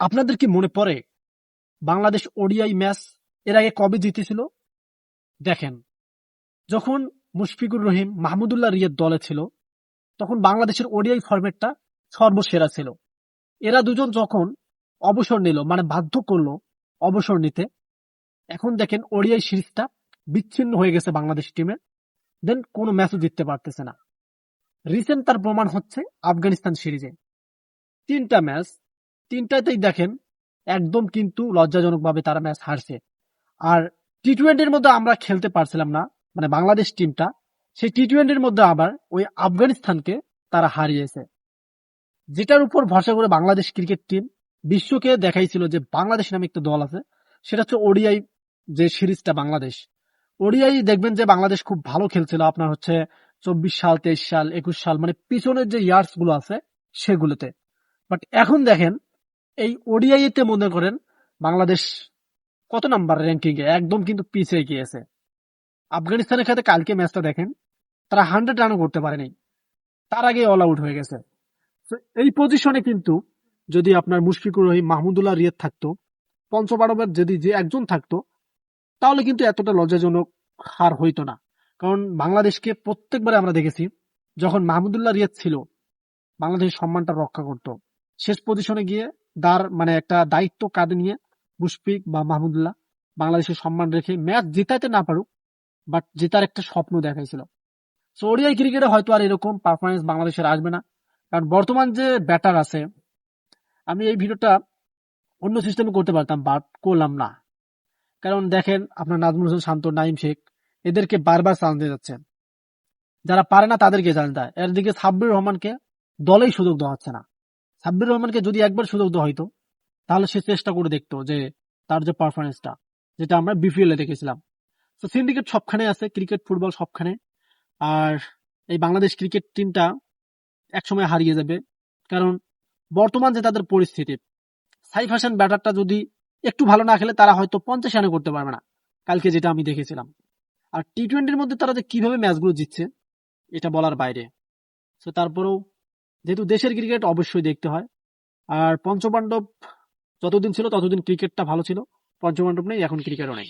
আপনাদের কি মনে পড়ে বাংলাদেশ ওডিআই ম্যাচ এর আগে কবে জিতেছিল? দেখেন, যখন মুশফিকুর রহিম মাহমুদুল্লাহ রিয়াদ দলে ছিল, তখন বাংলাদেশের ওডিআই ফরম্যাটটা সর্বসেরা ছিল। এরা দুজন যখন অবসর নিল মানে বাধ্য করল অবসর নিতে, এখন দেখেন ওডিআই সিরিজটা বিচ্ছিন্ন হয়ে গেছে বাংলাদেশ টিমের দেন কোনো ম্যাচও জিততে পারতেছে না। রিসেন্ট তার প্রমাণ হচ্ছে আফগানিস্তান সিরিজে। তিনটা ম্যাচ তিনটাতেই দেখেন, একদম কিন্তু লজ্জাজনকভাবে তারা ম্যাচ হারছে। আর টি টোয়েন্টির মধ্যে আমরা খেলতে পারছিলাম না মানে বাংলাদেশ টিমটা, সেই টি টোয়েন্টির মধ্যে আবার ওই আফগানিস্তানকে তারা হারিয়েছে। যেটার উপর ভরসা করে বাংলাদেশ ক্রিকেট টিম বিশ্বকে দেখাইছিল যে বাংলাদেশ নামে একটা দল আছে, সেটা হচ্ছে ওডিআই যে সিরিজটা বাংলাদেশ। ওডিআই দেখবেন যে বাংলাদেশ খুব ভালো খেলছিল, আপনার হচ্ছে চব্বিশ সাল, তেইশ সাল, একুশ সাল মানে পিছনের যে ইয়ার্সগুলো আছে সেগুলোতে। বাট এখন দেখেন এই ওডিআই তে মনে করেন বাংলাদেশ কত নাম্বার র্যাঙ্কিং এ একদম কিন্তু পিছিয়ে গিয়েছে। আফগানিস্তানের সাথে কালকে ম্যাচটা দেখেন, তারা হান্ড্রেড রানও করতে পারেনি। তার আগে অল আউট হয়ে গেছে। এই পজিশনে কিন্তু যদি আপনার মুশফিকুর রহিম, মাহমুদুল্লাহ রিয়াদ থাকতো পঞ্চবারবের যদি যে একজন থাকতো, তাহলে কিন্তু এতটা লজ্জাজনক হার হইতো না। কারণ বাংলাদেশকে প্রত্যেকবারে আমরা দেখেছি, যখন মাহমুদুল্লাহ রিয়াদ ছিল, বাংলাদেশের সম্মানটা রক্ষা করত। শেষ পজিশনে গিয়ে দার মানে একটা দায়িত্ব কাঁধে নিয়ে মুশফিক বা মাহমুদুল্লাহ বাংলাদেশের সম্মান রেখে ম্যাচ জেতাতে না পারুক বাট জেতার একটা স্বপ্ন দেখাইছিল। সো ওডিআই ক্রিকেটে হয়তো আর এরকম পারফরমেন্স বাংলাদেশের আসবে না, কারণ বর্তমান যে ব্যাটার আছে, আমি এই ভিডিওটা অন্য সিস্টেমে করতে পারতাম বাট করলাম না। কারণ দেখেন, আপনার নাজমুল হোসেন, শান্ত নাইম শেখ, এদেরকে বারবার চান্স দিয়ে যাচ্ছে যারা পারে না, তাদেরকে চান্স দেয়। এর দিকে সাব্বির রহমানকে দলেই সুযোগ দেওয়া হচ্ছে না। সাব্বির রহমানকে যদি একবার সুযোগ দেওয়া হয়তো তাহলে সে চেষ্টা করে দেখতো যে তার যে পারফরমেন্সটা যেটা আমরা বিপিএল এ দেখেছিলাম। তো সিন্ডিকেট সবখানে আছে ক্রিকেট ফুটবল সবখানে। আর এই বাংলাদেশ ক্রিকেট টিমটা একসময় হারিয়ে যাবে। কারণ বর্তমান যে তাদের পরিস্থিতি, সাইফ হাসান ব্যাটারটা যদি একটু ভালো না খেলে, তারা হয়তো পঞ্চাশ রানে করতে পারবে না, কালকে যেটা আমি দেখেছিলাম। আর টি টোয়েন্টির মধ্যে তারা যে কীভাবে ম্যাচগুলো জিতছে, এটা বলার বাইরে। তো তারপরেও যেহেতু দেশের ক্রিকেট অবশ্যই দেখতে হয়। আর পঞ্চপাণ্ডব যতদিন ছিল ততদিন ক্রিকেটটা ভালো ছিল। পঞ্চপাণ্ডব নেই, এখন ক্রিকেটও নেই।